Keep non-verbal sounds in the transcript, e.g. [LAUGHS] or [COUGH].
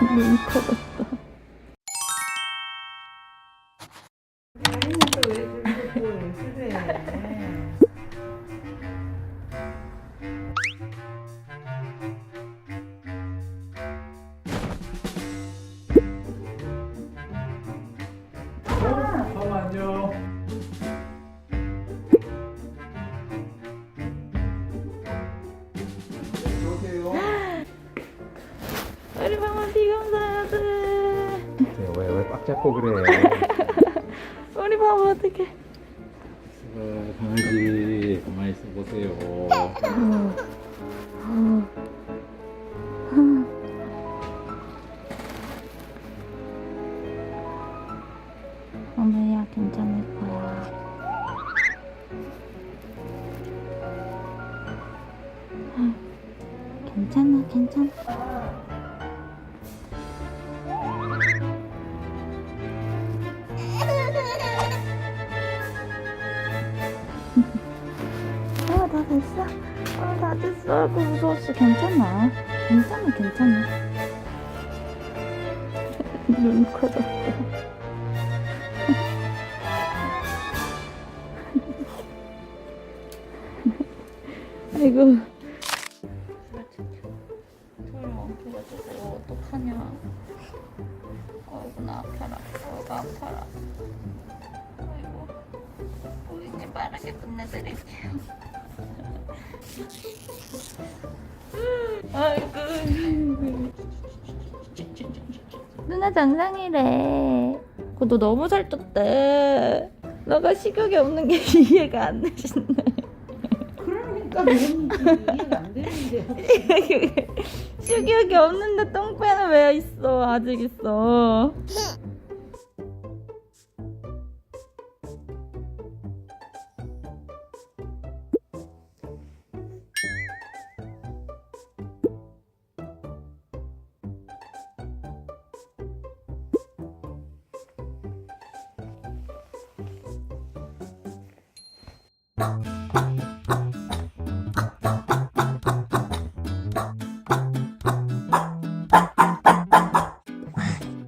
눈 커졌어. 왜왜꽉 잡고 그래? [LAUGHS] 우리 방금 어떡해. 어, 강아지 가만히 있어 보세요. 오늘야 괜찮을 거야. 괜찮아, 괜찮아. 됐어. 어, 다 됐어. 아이고, 무서웠어. 괜찮아. 괜찮아, 괜찮아. [LAUGHS] 눈 커졌어. [LAUGHS] 아이고. 아파라. 아이고. 우리 이제 빠르게 끝내드릴게요. 아이고. 누나 정상이래. 그거 너 너무 살쪘대. 너가 식욕이 없는 게 [LAUGHS] 이해가 안 되신다. 그러니까 뭔지 이해가 안 되는데. [LAUGHS] 식욕이 없는데 똥배는 왜 있어? 아직 있어.